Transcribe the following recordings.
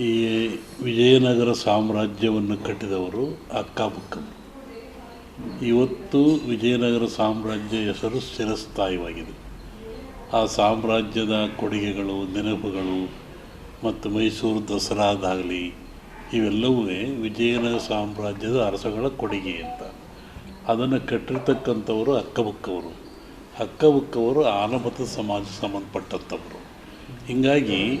ಈ ವಿಜಯನಗರ ಸಾಮ್ರಾಜ್ಯವನ್ನು ಕಟ್ಟಿದವರು ಅಕ್ಕಪಕ್ಕ. ಇವತ್ತು ವಿಜಯನಗರ ಸಾಮ್ರಾಜ್ಯ ಹೆಸರು ಚಿರಸ್ಥಾಯಿವಾಗಿದೆ ಆ ಸಾಮ್ರಾಜ್ಯದ ಕೊಡುಗೆಗಳು, ನೆನಪುಗಳು ಮತ್ತು ಮೈಸೂರು ದಸರಾದಾಗಲಿ ಇವೆಲ್ಲವೂ ವಿಜಯನಗರ ಸಾಮ್ರಾಜ್ಯದ ಅರಸಗಳ ಕೊಡುಗೆ ಅಂತ. ಅದನ್ನು ಕಟ್ಟಿರ್ತಕ್ಕಂಥವರು ಅಕ್ಕಬುಕ್ಕವರು ಅಕ್ಕಬುಕ್ಕವರು ಆನಮತ ಸಮಾಜ ಸಂಬಂಧಪಟ್ಟಂಥವರು. ಹೀಗಾಗಿ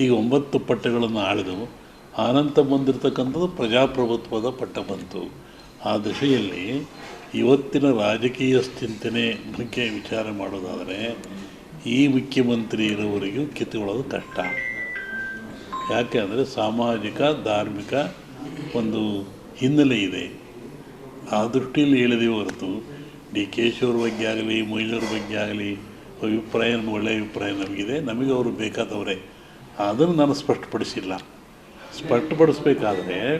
ಈಗ ಒಂಬತ್ತು ಪಟ್ಟಗಳನ್ನು ಆಳಿದವು. ಆನಂತ ಬಂದಿರತಕ್ಕಂಥದ್ದು ಪ್ರಜಾಪ್ರಭುತ್ವದ ಪಟ್ಟ ಬಂತು. ಆ ದಿಶೆಯಲ್ಲಿ ಇವತ್ತಿನ ರಾಜಕೀಯ ಚಿಂತನೆ ಬಗ್ಗೆ ವಿಚಾರ ಮಾಡೋದಾದರೆ ಈ ಮುಖ್ಯಮಂತ್ರಿ ಇರೋವರೆಗೂ ಕಿತ್ತುಕೊಳ್ಳೋದು ಕಷ್ಟ. ಯಾಕೆ ಅಂದರೆ ಸಾಮಾಜಿಕ, ಧಾರ್ಮಿಕ ಒಂದು ಹಿನ್ನೆಲೆ ಇದೆ. ಆ ದೃಷ್ಟಿಯಲ್ಲಿ ಹೇಳಿದೆ ಹೊರತು ಡಿ ಕೆ ಬಗ್ಗೆ ಆಗಲಿ ಮೊಯ್ಲೂರ ಬಗ್ಗೆ ಆಗಲಿ, ಅಭಿಪ್ರಾಯ ಒಳ್ಳೆಯ ಅಭಿಪ್ರಾಯ ನಮಗಿದೆ. ನಮಗೆ ಅವರು ಬೇಕಾದವರೇ. ಅದನ್ನು ನಾನು ಸ್ಪಷ್ಟಪಡಿಸಿಲ್ಲ. ಸ್ಪಷ್ಟಪಡಿಸ್ಬೇಕಾದ್ರೆ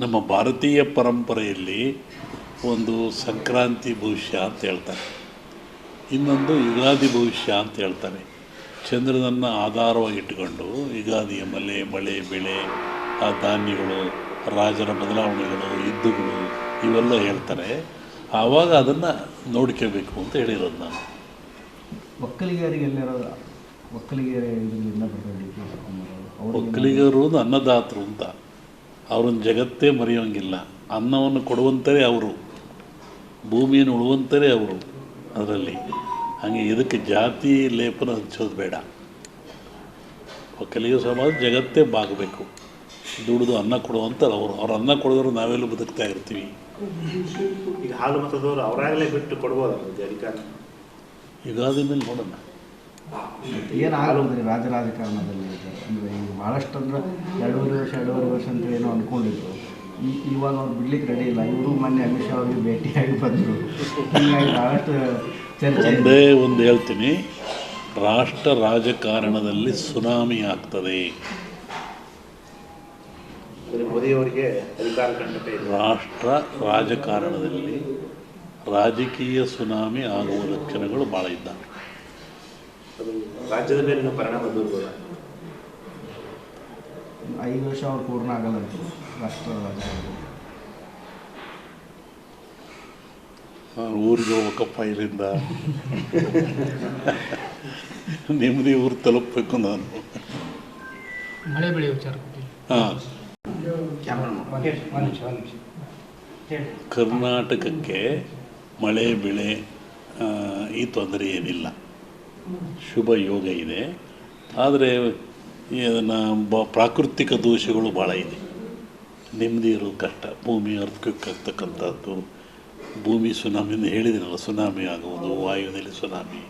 ನಮ್ಮ ಭಾರತೀಯ ಪರಂಪರೆಯಲ್ಲಿ ಒಂದು ಸಂಕ್ರಾಂತಿ ಭವಿಷ್ಯ ಅಂತ ಹೇಳ್ತಾರೆ. ಇನ್ನೊಂದು ಯುಗಾದಿ ಭವಿಷ್ಯ ಅಂತ ಹೇಳ್ತಾರೆ. ಚಂದ್ರನನ್ನು ಆಧಾರವಾಗಿ ಇಟ್ಟುಕೊಂಡು ಯುಗಾದಿಯ ಮಲೆ, ಮಳೆ, ಬೆಳೆ, ಆ ಧಾನ್ಯಗಳು, ರಾಜರ ಬದಲಾವಣೆಗಳು ಯುದ್ಧಗಳು ಇವೆಲ್ಲ ಹೇಳ್ತಾರೆ. ಆವಾಗ ಅದನ್ನು ನೋಡ್ಕೋಬೇಕು ಅಂತ ಹೇಳಿರೋದು ನಾನು. ಒಕ್ಕಲಿಗರಿಗೆಲ್ಲರೂ ಒಕ್ಕಲಿಗರ ಇದರಿಂದ ಬರ್ತಾರೆ ಡಿ ಕೆ ಶಿವಕುಮಾರ್ ಅವರು. ಒಕ್ಕಲಿಗರು ಅನ್ನದಾತರು ಅಂತ. ಅವ್ರನ್ನ ಜಗತ್ತೇ ಮರೆಯೋಂಗಿಲ್ಲ. ಅನ್ನವನ್ನು ಕೊಡುವಂಥರೇ ಅವರು. ಭೂಮಿಯನ್ನು ಉಳುವಂಥರೇ ಅವರು ಅದರಲ್ಲಿ. ಹಾಗೆ ಇದಕ್ಕೆ ಜಾತಿ ಲೇಪನ ಹಚ್ಚೋದು ಬೇಡ. ಒಕ್ಕಲಿಗ ಸಮಾಜ ಜಗತ್ತೇ ಬಾಗಬೇಕು. ದುಡಿದು ಅನ್ನ ಕೊಡುವಂಥ ಅವರು. ಅವ್ರು ಅನ್ನ ಕೊಡೋದ್ರು ನಾವೆಲ್ಲ ಬದುಕ್ತಾ ಇರ್ತೀವಿ. ಈಗ ಹಾಲು ಮತದವರು ಅವರಾಗಲೇ ಬಿಟ್ಟು ಕೊಡ್ಬೋದು ಅದಕ್ಕೆ ಅಧಿಕಾರ ಯುಗಾದಿ ಮೇಲೆ ನೋಡೋಣ. ಏನಾಗೋದ್ರಿ ರಾಜ ರಾಜಕಾರಣದಲ್ಲಿ ಅಂದರೆ ಅಂದ್ರೆ ಈಗ ಭಾಳಷ್ಟು ಅಂದ್ರೆ ಎರಡೂವರೆ ವರ್ಷ ಎರಡೂವರೆ ವರ್ಷ ಅಂತ ಏನೋ ಅಂದ್ಕೊಂಡಿದ್ರು ಈ ಇವಾಗ ಅವ್ರು ಬಿಡ್ಲಿಕ್ಕೆ ರೆಡಿ ಇಲ್ಲ. ಇವರು ಮೊನ್ನೆ ಅಮಿತ್ ಶಾ ಅವ್ರಿಗೆ ಭೇಟಿಯಾಗಿ ಬಂದರು. ಹೀಗಾಗಿ ಭಾಳಷ್ಟು ಚರ್ಚೆ ಇದೆ. ಒಂದೇ ಒಂದು ಹೇಳ್ತೀನಿ. ರಾಷ್ಟ್ರ ರಾಜಕಾರಣದಲ್ಲಿ ಸುನಾಮಿ ಆಗ್ತದೆ. ರಾಷ್ಟ್ರ ರಾಜಕಾರಣದಲ್ಲಿ ರಾಜಕೀಯ ಸುನಾಮಿ ಆಗುವ ಲಕ್ಷಣಗಳು ಭಾಳ ಇದ್ದಾವೆ. ಅದು ರಾಜ್ಯದ ಮೇಲಿನ ಪರಿಣಾಮ ಬೀರ್ಬೋದ. ಐದು ವರ್ಷ ಅವ್ರು ಪೂರ್ಣ ಆಗಲ್ಲ ಅಂತ ರಾಷ್ಟ್ರ ಊರಿಗೆ ಹೋಗ್ಬೇಕಪ್ಪ ಇಲ್ಲಿಂದ. ನೆಮ್ಮದಿ ಊರು ತಲುಪಬೇಕು ನಾನು. ಮಳೆ ಬೆಳೆ ವಿಚಾರ ಹಾಂ. ಕರ್ನಾಟಕಕ್ಕೆ ಮಳೆ ಬೆಳೆ ಈ ತೊಂದರೆ ಏನಿಲ್ಲ. ಶುಭ ಯೋಗ ಇದೆ. ಆದರೆ ಇದನ್ನು ಬ ಪ್ರಾಕೃತಿಕ ದೋಷಗಳು ಭಾಳ ಇದೆ. ನೆಮ್ಮದಿ ಇರೋದು ಕಷ್ಟ. ಭೂಮಿ ಅರ್ಥಕ್ಕಾಗ್ತಕ್ಕಂಥದ್ದು ಭೂಮಿ ಸುನಾಮಿಯಿಂದ ಹೇಳಿದಿನಲ್ಲ, ಸುನಾಮಿ ಆಗುವುದು, ವಾಯುವಿನಲ್ಲಿ ಸುನಾಮಿ.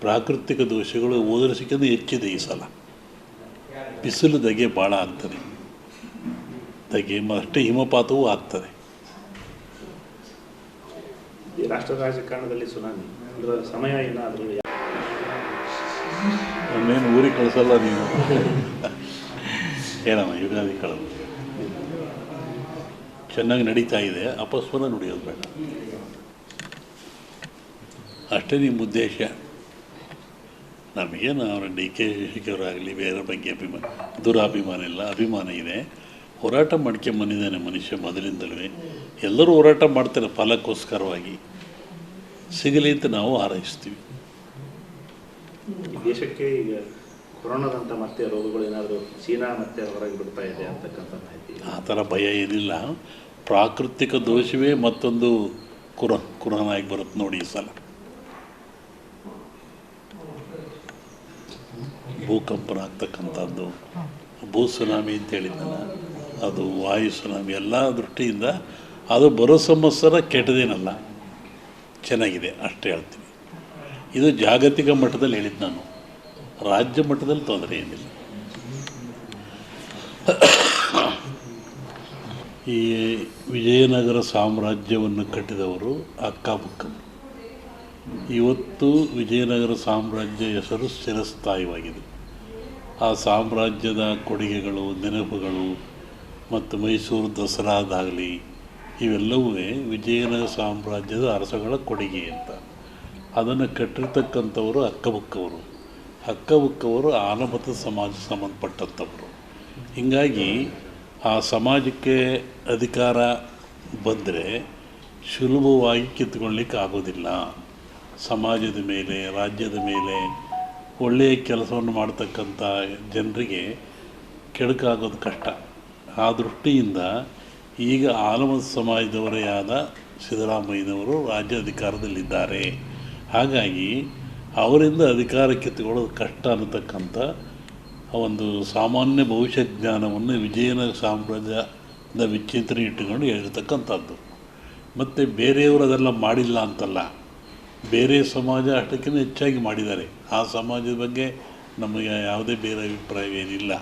ಪ್ರಾಕೃತಿಕ ದೋಷಗಳು ಓದರಿಸಿಕೊಂಡು ಹೆಚ್ಚಿದೆ ಈ ಸಲ. ಬಿಸಿಲು ಧಗೆ ಭಾಳ ಆಗ್ತದೆ. ಮ- ಅಷ್ಟೇ ಹಿಮಪಾತವೂ ಆಗ್ತದೆ. ರಾಷ್ಟ್ರ ರಾಜಕಾರಣದಲ್ಲಿ ಸುನಾಮಿ. ಸಮಯ ಏನಾದರೂ ನನ್ನೇನು ಊರಿಗೆ ಕಳಿಸಲ್ಲ ನೀನು. ಏನಮ್ಮ, ಯುಗಾದಿ ಕಳೆದು ಚೆನ್ನಾಗಿ ನಡೀತಾ ಇದೆ ಅಪಸ್ವರ ನುಡಿಯೋದು ಬೇಡ. ಅಷ್ಟೇ ನಿಮ್ಮ ಉದ್ದೇಶ. ನಮಗೇನು ಅವರ ಡಿ ಕೆ ಶಶಿಕವರಾಗಲಿ ಬೇರೆ ಬಗ್ಗೆ ಅಭಿಮಾನ ದುರಾಭಿಮಾನ ಇಲ್ಲ, ಅಭಿಮಾನ ಇದೆ. ಹೋರಾಟ ಮಾಡ್ಕೊಂಬಂದಿದ್ದಾನೆ ಮನುಷ್ಯ ಮೊದಲಿಂದಲೇ ಎಲ್ಲರೂ ಹೋರಾಟ ಮಾಡ್ತಾರೆ ಫಲಕ್ಕೋಸ್ಕರವಾಗಿ. ಸಿಗಲಿ ಅಂತ ನಾವು ಹಾರೈಸ್ತೀವಿ. ಈ ದೇಶಕ್ಕೆ ಈಗ ಕೊರೋನಾದಂಥ ಮತ್ತೆ ರೋಗಗಳು ಏನಾದರೂ ಚೀನಾ ಮತ್ತೆ ಹೊರಗೆ ಬಿಡ್ತಾ ಇದೆ ಅಂತಕ್ಕಂಥ ಮಾಹಿತಿ ಆ ಥರ ಭಯ ಏನಿಲ್ಲ. ಪ್ರಾಕೃತಿಕ ದೋಷವೇ ಮತ್ತೊಂದು ಕುರ ಕುರನಾಗಿ ಬರುತ್ತೆ ನೋಡಿ ಈ ಸಲ. ಭೂಕಂಪನ ಆಗ್ತಕ್ಕಂಥದ್ದು ಭೂ ಸುನಾಮಿ ಅಂತ ಹೇಳಿದ್ದಲ್ಲ ಅದು ವಾಯು ಸುನಾಮಿ ಎಲ್ಲ ದೃಷ್ಟಿಯಿಂದ ಅದು ಬರೋ ಸಂವತ್ಸರ ಕೆಟ್ಟದೇನಲ್ಲ. ಚೆನ್ನಾಗಿದೆ ಅಷ್ಟೇ ಹೇಳ್ತೀನಿ. ಇದು ಜಾಗತಿಕ ಮಟ್ಟದಲ್ಲಿ ಹೇಳಿದ್ದು ನಾನು. ರಾಜ್ಯ ಮಟ್ಟದಲ್ಲಿ ತೊಂದರೆ ಏನಿಲ್ಲ. ಈ ವಿಜಯನಗರ ಸಾಮ್ರಾಜ್ಯವನ್ನು ಕಟ್ಟಿದವರು ಅಕ್ಕಪಕ್ಕ. ಇವತ್ತು ವಿಜಯನಗರ ಸಾಮ್ರಾಜ್ಯ ಹೆಸರು ಚಿರಸ್ಥಾಯಿವಾಗಿದೆ ಆ ಸಾಮ್ರಾಜ್ಯದ ಕೊಡುಗೆಗಳು, ನೆನಪುಗಳು ಮತ್ತು ಮೈಸೂರು ದಸರಾದಾಗಲಿ ಇವೆಲ್ಲವೂ ವಿಜಯನಗರ ಸಾಮ್ರಾಜ್ಯದ ಅರಸಗಳ ಕೊಡುಗೆ ಅಂತ. ಅದನ್ನು ಕಟ್ಟಿರ್ತಕ್ಕಂಥವರು ಅಕ್ಕಬುಕ್ಕವರು ಅಕ್ಕಬುಕ್ಕವರು ಆನಮತ ಸಮಾಜ ಸಂಬಂಧಪಟ್ಟಂಥವರು. ಹೀಗಾಗಿ ಆ ಸಮಾಜಕ್ಕೆ ಅಧಿಕಾರ ಬಂದರೆ ಸುಲಭವಾಗಿ ಕಿತ್ಕೊಳ್ಳಿಕ್ಕೆ ಆಗೋದಿಲ್ಲ. ಸಮಾಜದ ಮೇಲೆ, ರಾಜ್ಯದ ಮೇಲೆ ಒಳ್ಳೆಯ ಕೆಲಸವನ್ನು ಮಾಡ್ತಕ್ಕಂಥ ಜನರಿಗೆ ಕೆಡುಕಾಗೋದು ಕಷ್ಟ. ಆ ದೃಷ್ಟಿಯಿಂದ ಈಗ ಆಲಮದ ಸಮಾಜದವರೇ ಆದ ಸಿದ್ದರಾಮಯ್ಯನವರು ರಾಜ್ಯ ಅಧಿಕಾರದಲ್ಲಿದ್ದಾರೆ ಹಾಗಾಗಿ ಅವರಿಂದ ಅಧಿಕಾರಕ್ಕೆ ತಗೊಳ್ಳೋದು ಕಷ್ಟ ಅನ್ನತಕ್ಕಂಥ ಒಂದು ಸಾಮಾನ್ಯ ಭವಿಷ್ಯ ಜ್ಞಾನವನ್ನು ವಿಜಯನಗರ ಸಾಮ್ರಾಜ್ಯದ ವಿಚಿತ್ರ ಇಟ್ಟುಕೊಂಡು ಹೇಳಿರ್ತಕ್ಕಂಥದ್ದು. ಮತ್ತು ಬೇರೆಯವರು ಅದೆಲ್ಲ ಮಾಡಿಲ್ಲ ಅಂತಲ್ಲ, ಬೇರೆ ಸಮಾಜ ಅಷ್ಟಕ್ಕಿಂತ ಹೆಚ್ಚಾಗಿ ಮಾಡಿದ್ದಾರೆ. ಆ ಸಮಾಜದ ಬಗ್ಗೆ ನಮಗೆ ಯಾವುದೇ ಬೇರೆ ಅಭಿಪ್ರಾಯವೇನಿಲ್ಲ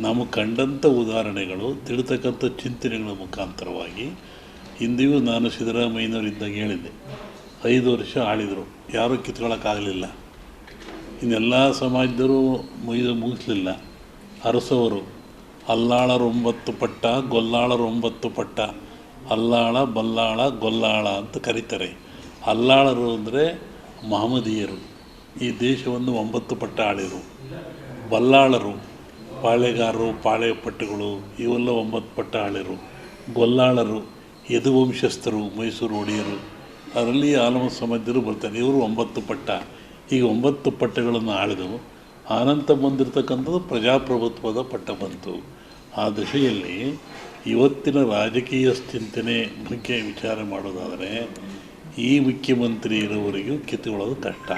ನಾವು ಕಂಡಂಥ ಉದಾಹರಣೆಗಳು, ತಿಳಿತಕ್ಕಂಥ ಚಿಂತನೆಗಳ ಮುಖಾಂತರವಾಗಿ ಹಿಂದೆಯೂ ನಾನು ಸಿದ್ದರಾಮಯ್ಯನವರಿದ್ದಾಗ ಹೇಳಿದ್ದೆ. ಐದು ವರ್ಷ ಆಳಿದರು. ಯಾರೂ ಕಿತ್ಕೊಳ್ಳೋಕ್ಕಾಗಲಿಲ್ಲ ಇನ್ನೆಲ್ಲ ಸಮಾಜದವರು ಮುಗಿದ ಮುಗಿಸ್ಲಿಲ್ಲ. ಅರಸವರು ಅಲ್ಲಾಳರು ಒಂಬತ್ತು ಪಟ್ಟ ಗೊಲ್ಲಾಳರು ಒಂಬತ್ತು ಪಟ್ಟ, ಅಲ್ಲಾಳ, ಬಲ್ಲಾಳ, ಗೊಲ್ಲಾಳ ಅಂತ ಕರೀತಾರೆ. ಅಲ್ಲಾಳರು ಅಂದರೆ ಮಹಮ್ಮದೀಯರು ಈ ದೇಶವನ್ನು ಒಂಬತ್ತು ಪಟ್ಟ ಆಳಿದರು. ಬಲ್ಲಾಳರು, ಪಾಳೆಗಾರರು ಪಾಳೆ ಪಟ್ಟುಗಳು ಇವೆಲ್ಲ ಒಂಬತ್ತು ಪಟ್ಟ ಆಳಿರು ಗೊಲ್ಲಾಳರು, ಯದುವಂಶಸ್ಥರು, ಮೈಸೂರು ಒಡೆಯರು. ಅದರಲ್ಲಿ ಆಲಮ ಸಮಾಜರು ಬರ್ತಾರೆ. ಇವರು ಒಂಬತ್ತು ಪಟ್ಟ. ಈಗ ಒಂಬತ್ತು ಪಟ್ಟಗಳನ್ನು ಆಳಿದವು. ಆನಂತ ಬಂದಿರತಕ್ಕಂಥದ್ದು ಪ್ರಜಾಪ್ರಭುತ್ವದ ಪಟ್ಟ ಬಂತು. ಆ ದಶೆಯಲ್ಲಿ ಇವತ್ತಿನ ರಾಜಕೀಯ ಚಿಂತನೆ ಬಗ್ಗೆ ವಿಚಾರ ಮಾಡೋದಾದರೆ ಈ ಮುಖ್ಯಮಂತ್ರಿ ಇರೋವರೆಗೂ ಕಿತ್ತುಕೊಳ್ಳೋದು ಕಷ್ಟ.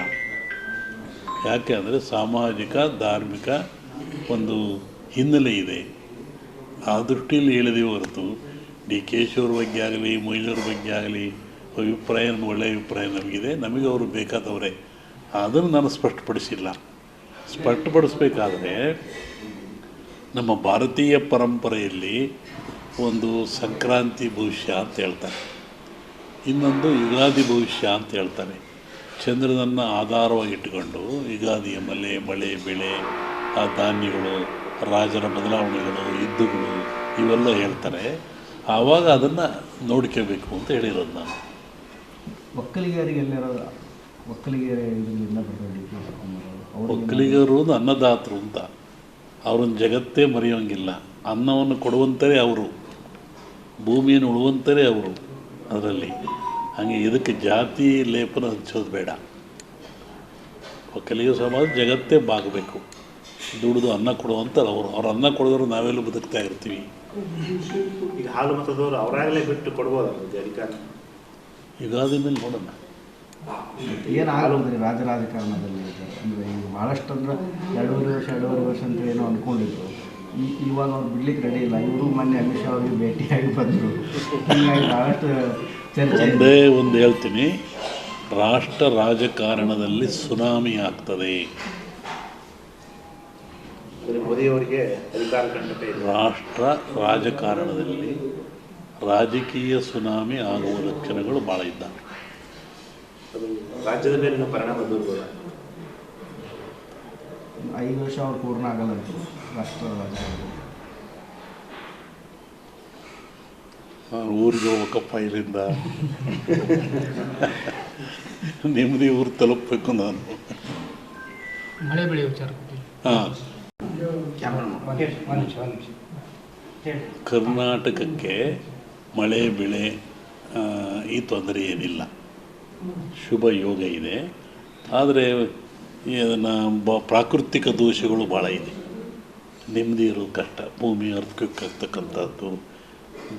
ಯಾಕೆ ಅಂದರೆ ಸಾಮಾಜಿಕ, ಧಾರ್ಮಿಕ ಒಂದು ಹಿನ್ನೆಲೆ ಇದೆ. ಆ ದೃಷ್ಟಿಯಲ್ಲಿ ಹೇಳಿದೆ ಹೊರತು ಡಿ ಕೆ ಶಿವ್ರ ಬಗ್ಗೆ ಆಗಲಿ ಮೊಯ್ಲೂರ ಬಗ್ಗೆ ಆಗಲಿ ಅಭಿಪ್ರಾಯ ಒಳ್ಳೆಯ ಅಭಿಪ್ರಾಯ ನಮಗಿದೆ. ನಮಗೆ ಅವರು ಬೇಕಾದವರೇ. ಅದನ್ನು ನಾನು ಸ್ಪಷ್ಟಪಡಿಸಿಲ್ಲ. ಸ್ಪಷ್ಟಪಡಿಸ್ಬೇಕಾದ್ರೆ ನಮ್ಮ ಭಾರತೀಯ ಪರಂಪರೆಯಲ್ಲಿ ಒಂದು ಸಂಕ್ರಾಂತಿ ಭವಿಷ್ಯ ಅಂತ ಹೇಳ್ತಾರೆ. ಇನ್ನೊಂದು ಯುಗಾದಿ ಭವಿಷ್ಯ ಅಂತ ಹೇಳ್ತಾರೆ. ಚಂದ್ರನನ್ನು ಆಧಾರವಾಗಿ ಇಟ್ಟುಕೊಂಡು ಯುಗಾದಿಯ ಮಲೆ, ಮಳೆ, ಬೆಳೆ, ಆ ಧಾನ್ಯಗಳು, ರಾಜರ ಬದಲಾವಣೆಗಳು, ಯುದ್ಧಗಳು ಇವೆಲ್ಲ ಹೇಳ್ತಾರೆ. ಆವಾಗ ಅದನ್ನು ನೋಡ್ಕೋಬೇಕು ಅಂತ ಹೇಳಿರೋದು ನಾನು. ಒಕ್ಕಲಿಗರ ಇದರಿಂದ ಅನ್ನದಾತರು ಅಂತ. ಅವ್ರನ್ನ ಜಗತ್ತೇ ಮರೆಯೋಂಗಿಲ್ಲ. ಅನ್ನವನ್ನು ಕೊಡುವಂತರೇ ಅವರು. ಭೂಮಿಯನ್ನು ಉಳುವಂಥರೇ ಅವರು ಅದರಲ್ಲಿ. ಹಾಗೆ ಇದಕ್ಕೆ ಜಾತಿ ಲೇಪನ ಹಚ್ಚೋದು ಬೇಡ. ಒಕ್ಕಲಿಗ ಸಮಾಜ ಜಗತ್ತೇ ಬಾಗಬೇಕು. ದುಡಿದು ಅನ್ನ ಕೊಡುವಂತಾರೆ ಅವರು. ಅವ್ರು ಅನ್ನ ಕೊಡಿದ್ರು ನಾವೆಲ್ಲೂ ಬದುಕ್ತಾ ಇರ್ತೀವಿ. ಈಗ ಹಾಲು ಮತದವರು ಅವರಾಗಲೇ ಬಿಟ್ಟು ಕೊಡ್ಬೋದು ಅಧಿಕಾರ ಯುಗಾದಿ ಮೇಲೆ ನೋಡೋಣ. ಏನಾಗುತ್ತೆ ರಾಜ ರಾಜಕಾರಣದಲ್ಲಿ? ಅಂದರೆ ಈಗ ಭಾಳಷ್ಟು ಅಂದ್ರೆ ಎರಡೂವರೆ ವರ್ಷ ಎರಡೂವರೆ ವರ್ಷ ಅಂತ ಏನೋ ಅಂದ್ಕೊಂಡಿದ್ರು ಈ ಇವಾಗ ಅವ್ರು ಬಿಡ್ಲಿಕ್ಕೆ ರೆಡಿ ಇಲ್ಲ. ಇವರು ಮೊನ್ನೆ ಅಮಿತ್ ಶಾ ಅವ್ರಿಗೆ ಭೇಟಿಯಾಗಿ ಬಂದರು. ಹೀಗಾಗಿ ಭಾಳಷ್ಟು ಚರ್ಚೆ. ಒಂದೇ ಒಂದು ಹೇಳ್ತೀನಿ. ರಾಷ್ಟ್ರ ರಾಜಕಾರಣದಲ್ಲಿ ಸುನಾಮಿ ಆಗ್ತದೆ. ರಾಷ್ಟ್ರ ರಾಜಕಾರಣದಲ್ಲಿ ರಾಜಕೀಯ ಸುನಾಮಿ ಆಗುವ ಲಕ್ಷಣಗಳು ಭಾಳ ಇದ್ದಾವೆ ಅದು ರಾಜ್ಯದ ಮೇಲಿನ ಪರಿಣಾಮ ಬೀರ್ಬೋದ ಐದು ವರ್ಷ ಅವ್ರು ಪೂರ್ಣ ಆಗಲ್ಲ ಅಂತ. ರಾಷ್ಟ್ರ ನಾನು ಊರಿಗೆ ಹೋಗ್ಬೇಕಪ್ಪ ಇಲ್ಲಿಂದ. ನಿಮ್ಮದೇ ಊರು ತಲುಪಬೇಕು ನಾನು. ಮಳೆ ಬೆಳೆ ವಿಚಾರ ಹಾಂ. ಕರ್ನಾಟಕಕ್ಕೆ ಮಳೆ, ಬೆಳೆ ಈ ತೊಂದರೆ ಏನಿಲ್ಲ. ಶುಭ ಯೋಗ ಇದೆ. ಆದರೆ ಅದನ್ನು ಬ, ಪ್ರಾಕೃತಿಕ ದೋಷಗಳು ಭಾಳ ಇದೆ. ನೆಮ್ಮದಿ ಇರೋದು ಕಷ್ಟ, ಭೂಮಿ ಅರ್ಥಕ್ಕೆ ಆಗ್ತಕ್ಕಂಥದ್ದು,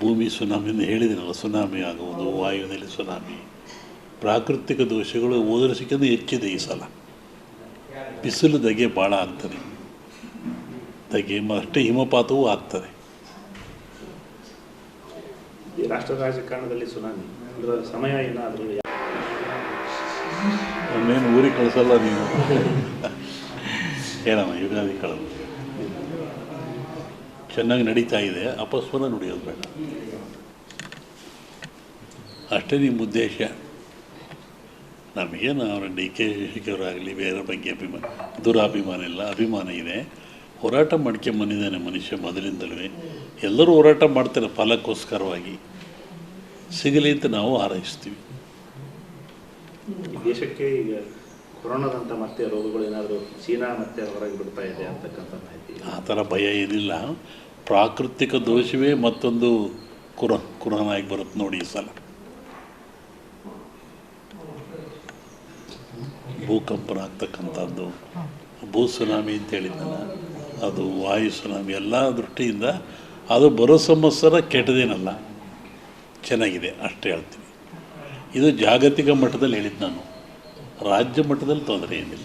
ಭೂಮಿ ಸುನಾಮಿಯಿಂದ ಹೇಳಿದಿರಲ್ಲ, ಸುನಾಮಿ ಆಗುವುದು, ವಾಯುವಿನಲ್ಲಿ ಸುನಾಮಿ. ಪ್ರಾಕೃತಿಕ ದೋಷಗಳು ಓದರಿಸಿಕೊಂಡು ಹೆಚ್ಚಿದೆ ಈ ಸಲ. ಬಿಸಿಲು ಧಗೆ ಭಾಳ ಆಗ್ತದೆ. ಧಗೆ ಅಷ್ಟೇ ಹಿಮಪಾತವೂ ಆಗ್ತದೆ. ಈ ರಾಷ್ಟ್ರ ರಾಜಕಾರಣದಲ್ಲಿ ಸುನಾಮಿ. ಅಂದ್ರೆ ಸಮಯ ಏನಾದರೂ ನನ್ನೇನು ಊರಿಗೆ ಕಳಿಸಲ್ಲ ನೀವು ಏನಮ್ಮ, ಯುಗಾದಿ ಕಳೆದು ಚೆನ್ನಾಗಿ ನಡೀತಾ ಇದೆ ಅಪಸ್ವನ ನುಡಿಯೋದು ಬೇಡ. ಅಷ್ಟೇ ನಿಮ್ಮ ಉದ್ದೇಶ. ನಮಗೇನು ಅವರ ಡಿ ಕೆ ಶಿವರಾಗಲಿ ಬೇರೆ ಬಗ್ಗೆ ಅಭಿಮಾನ ದುರಾಭಿಮಾನ ಇಲ್ಲ, ಅಭಿಮಾನ ಇದೆ. ಹೋರಾಟ ಮಾಡ್ಕೊಂಬಂದಿದ್ದಾನೆ ಮನುಷ್ಯ ಮೊದಲಿಂದಲೂ ಎಲ್ಲರೂ ಹೋರಾಟ ಮಾಡ್ತಾರೆ ಫಲಕ್ಕೋಸ್ಕರವಾಗಿ ಸಿಗಲಿ ಅಂತ ನಾವು ಹಾರೈಸ್ತೀವಿ. ದೇಶಕ್ಕೆ ಈಗ ಕೊರೋನಾದಂಥ ಮತ್ತೆ ರೋಗಗಳು ಏನಾದರೂ ಚೀನಾ ಮತ್ತೆ ಹೊರಗೆ ಬಿಡ್ತಾ ಇದೆ ಅಂತಕ್ಕಂಥ ಮಾಹಿತಿ. ಆ ಥರ ಭಯ ಏನಿಲ್ಲ. ಪ್ರಾಕೃತಿಕ ದೋಷವೇ ಮತ್ತೊಂದು ಕುರ ಕುರೋನಾಗಿ ಬರುತ್ತೆ ನೋಡಿ ಈ ಸಲ. ಭೂಕಂಪನ ಆಗ್ತಕ್ಕಂಥದ್ದು ಭೂ ಸುನಾಮಿ ಅಂತ ಹೇಳಿದ್ದಲ್ಲ ಅದು ವಾಯು ಸುನಾಮಿ ಎಲ್ಲ ದೃಷ್ಟಿಯಿಂದ ಅದು ಬರೋ ಸಮಸ್ಯರ ಕೆಟ್ಟದೇನಲ್ಲ. ಚೆನ್ನಾಗಿದೆ, ಅಷ್ಟೇ ಹೇಳ್ತೀನಿ. ಇದು ಜಾಗತಿಕ ಮಟ್ಟದಲ್ಲಿ ಹೇಳಿದ್ದು ನಾನು. ರಾಜ್ಯ ಮಟ್ಟದಲ್ಲಿ ತೊಂದರೆ ಏನಿಲ್ಲ.